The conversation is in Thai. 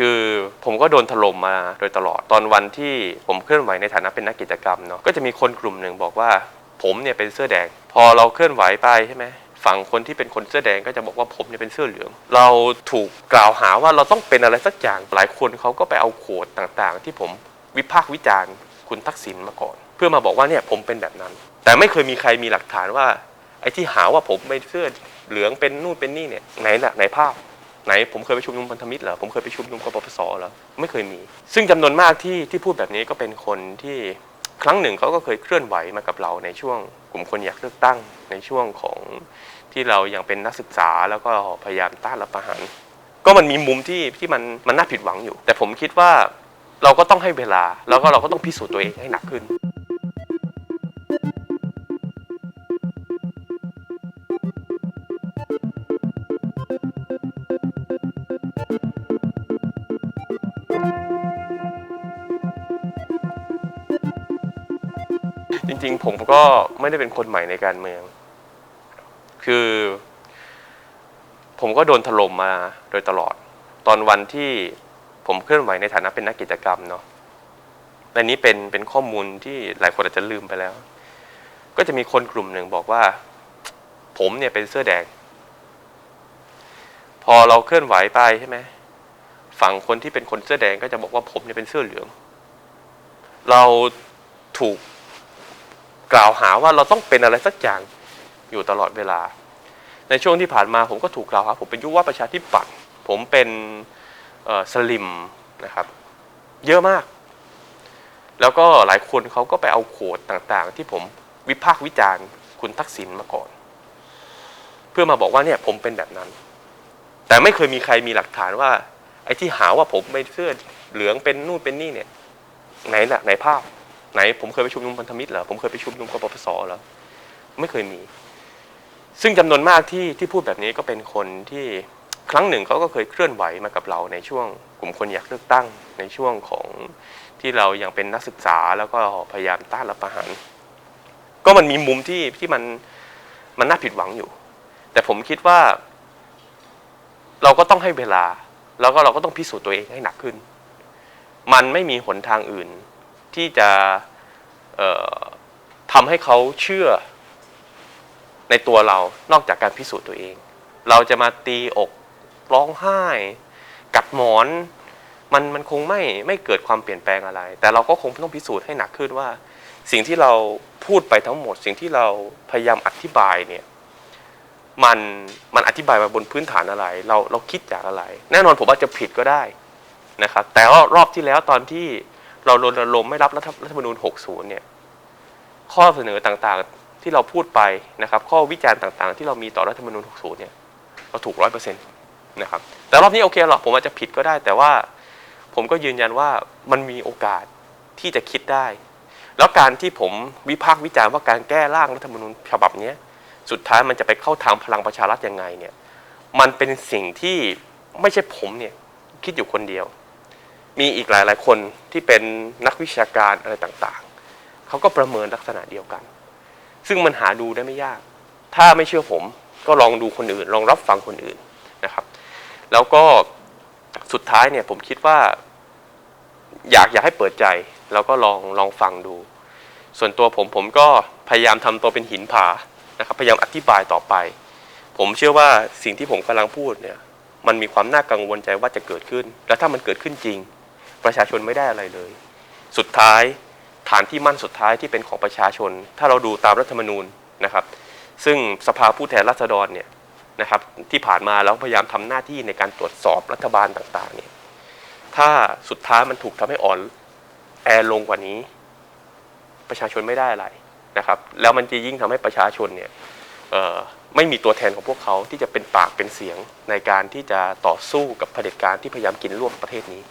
คือผมก็โดนถล่มมาโดยตลอดตอนวันที่ผมเคลื่อนไหวในฐานะเป็นนักกิจกรรมเนาะก็จะมีคนกลุ่มหนึ่งบอกว่า ผมเนี่ยเป็นเสื้อแดง พอเราเคลื่อนไหวไปใช่ไหมฝั่งคนที่เป็นคนเสื้อแดงก็จะบอกว่าผมเนี่ยเป็นเสื้อเหลือง เราถูกกล่าวหาว่าเราต้องเป็นอะไรสักอย่างหลายคนเขาก็ไปเอาโขดต่างๆ ที่ผมวิพากษ์วิจารณ์ คุณทักษิณมาก่อน เพื่อมาบอกว่าเนี่ยผมเป็นแบบนั้น แต่ไม่เคยมีใครมีหลักฐานว่าไอ้ที่หาว่าผมเป็นเสื้อเหลืองเป็นนู่นเป็นนี่เนี่ยไหนล่ะไหนภาพ ไหนผมเคยไปชุมนุมพันธมิตรเหรอผมเคยไปชุมนุมกปปสเหรอไม่เคยมี ซึ่งจำนวนมากที่ที่พูดแบบนี้ก็เป็นคนที่ครั้งหนึ่งเขาก็เคยเคลื่อนไหวมากับเราในช่วงกลุ่มคนอยากเลือกตั้งในช่วงของที่เรายังเป็นนักศึกษาแล้วก็พยายามต้านรัฐประหาร ก็มันมีมุมที่ที่มันมันน่าผิดหวังอยู่ แต่ผมคิดว่าเราก็ต้องให้เวลาแล้วก็เราก็ต้องพิสูจน์ตัวเองให้หนักขึ้น จริงๆ ผมก็ไม่ได้เป็นคนใหม่ในการเมือง คือ ผมก็โดนถล่มมาโดยตลอด ตอนวันที่ผมเคลื่อนไหวในฐานะเป็นนักกิจกรรมเนาะอันนี้เป็นเป็นข้อมูลที่หลายคนอาจจะลืมไปแล้ว ก็จะมีคนกลุ่มหนึ่งบอกว่า ผมเนี่ยเป็นเสื้อแดง พอเราเคลื่อนไหวไปใช่ไหม ฝั่งคนที่เป็นคนเสื้อแดงก็จะบอกว่าผมเนี่ยเป็นเสื้อเหลือง เราถูกกล่าวหาว่าเราต้องเป็นอะไรสักอย่างอยู่ตลอดเวลา ในช่วงที่ผ่านมาผมก็ถูกกล่าวหาผมเป็นยุวประชาธิปัตย์ผมเป็นสลิมนะครับ เยอะมาก แล้วก็หลายคนเขาก็ไปเอาโขดต่างๆ ที่ผมวิพากษ์วิจารณ์คุณทักษิณมาก่อน เพื่อมาบอกว่าเนี่ยผมเป็นแบบนั้น แต่ไม่เคยมีใครมีหลักฐานว่า ไอ้ที่หาว่าผมเป็นเสื้อเหลืองเป็นนู่นเป็นนี่เนี่ย ไหนล่ะไหนภาพ ไหนผมเคยไปชุมนุมพันธมิตรเหรอผมเคยไปชุมนุมกปปสเหรอไม่เคยมี ซึ่งจำนวนมากที่ที่พูดแบบนี้ก็เป็นคนที่ครั้งหนึ่งเขาก็เคยเคลื่อนไหวมากับเราในช่วงกลุ่มคนอยากเลือกตั้งในช่วงของที่เรายังเป็นนักศึกษาแล้วก็พยายามต้านรัฐประหาร ก็มันมีมุมที่ที่มันมันน่าผิดหวังอยู่ แต่ผมคิดว่า เราก็ต้องให้เวลา แล้วก็เราก็ต้องพิสูจน์ตัวเองให้หนักขึ้น มันไม่มีหนทางอื่นที่จะทำให้เขาเชื่อในตัวเรา นอกจากการพิสูจน์ตัวเอง เราจะมาตีอกร้องไห้ กัดหมอน มันมันคงไม่ไม่เกิดความเปลี่ยนแปลงอะไร แต่เราก็คงต้องพิสูจน์ให้หนักขึ้นว่า สิ่งที่เราพูดไปทั้งหมด สิ่งที่เราพยายามอธิบายเนี่ย มันมันอธิบายมาบนพื้นฐานอะไร เราเราคิดจากอะไร แน่นอนผมอาจจะผิดก็ได้นะครับ แต่ว่ารอบที่แล้วตอนที่เรารณรงค์ไม่รับรัฐรัฐธรรมนูญ 60 เนี่ย ข้อเสนอต่างๆที่เราพูดไปนะครับ ข้อวิจารณ์ต่างๆ ที่เรามีต่อรัฐธรรมนูญ 60 เนี่ย เราถูกร้อยเปอร์เซ็นต์นะครับ แต่รอบนี้โอเคหรอกผมอาจจะผิดก็ได้ แต่ว่าผมก็ยืนยันว่ามันมีโอกาสที่จะคิดได้ แล้วการที่ผมวิพากษ์วิจารณ์ว่าการแก้ร่างรัฐธรรมนูญฉบับนี้ สุดท้ายมันจะไปเข้าทางพลังประชารัฐยังไงเนี่ย มันเป็นสิ่งที่ไม่ใช่ผมเนี่ยคิดอยู่คนเดียว มีอีกหลายหลาย ๆ คนที่เป็นนักวิชาการอะไรต่างๆ เขาก็ประเมินลักษณะเดียวกัน ซึ่งมันหาดูได้ไม่ยาก ถ้าไม่เชื่อผมก็ลองดูคนอื่น ลองรับฟังคนอื่นนะครับ แล้วก็สุดท้ายเนี่ยผมคิดว่า อยากอยากให้เปิดใจ แล้วก็ลองลองฟังดู ส่วนตัวผมผมก็พยายามทำตัวเป็นหินผา นะครับพยายามอธิบายต่อไป ผมเชื่อว่าสิ่งที่ผมกำลังพูดเนี่ยมันมีความน่ากังวลใจว่าจะเกิดขึ้น และถ้ามันเกิดขึ้นจริง ประชาชนไม่ได้อะไรเลย สุดท้ายฐานที่มั่นสุดท้ายที่เป็นของประชาชน ถ้าเราดูตามรัฐธรรมนูญนะครับ ซึ่งสภาผู้แทนราษฎรเนี่ยนะครับที่ผ่านมาแล้วพยายามทำหน้าที่ในการตรวจสอบรัฐบาลต่างๆเนี่ยถ้าสุดท้ายมันถูกทำให้อ่อนแอลงกว่านี้ ประชาชนไม่ได้อะไร นะครับแล้วมันจะยิ่งทำให้ประชาชนเนี่ยไม่มีตัวแทนของพวกเขาที่จะเป็นปากเป็นเสียงในการที่จะต่อสู้กับเผด็จการที่พยายามกินรวบประเทศนี้